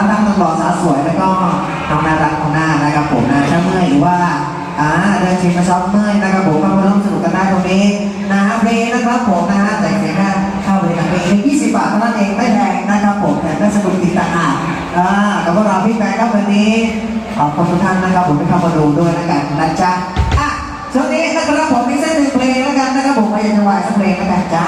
าวตั้งต้องหล่อสาวสวยแล้วก็น้องน่ารักของหน้านะครับผมนะถ้าเมื่อยหรือว่าอ่าเดินชิมมาช็อปเมื่อยนะครับผมก็มาร่วมสนุกกันได้ตรงนี้นะฮะเรนะครับผมนะฮะแต่เสียแค่เข้าไปในเองยี่20 บาทเท่านั้นเองไม่แพงนะครับผมแต่ก็สนุกดติาตาอ่ากับพวกเราพี่แฟนครับวันนี้ขอบคุณทุกท่านนะครับผมที่เข้ามาดูด้วยนะกันนะจ๊ะอะช่วงนี้นะครับผมมีเส้นหนึ่งเพลงแล้วกันนะครับผมไปยังจังหวะสักเพลงแล้วกันจ้า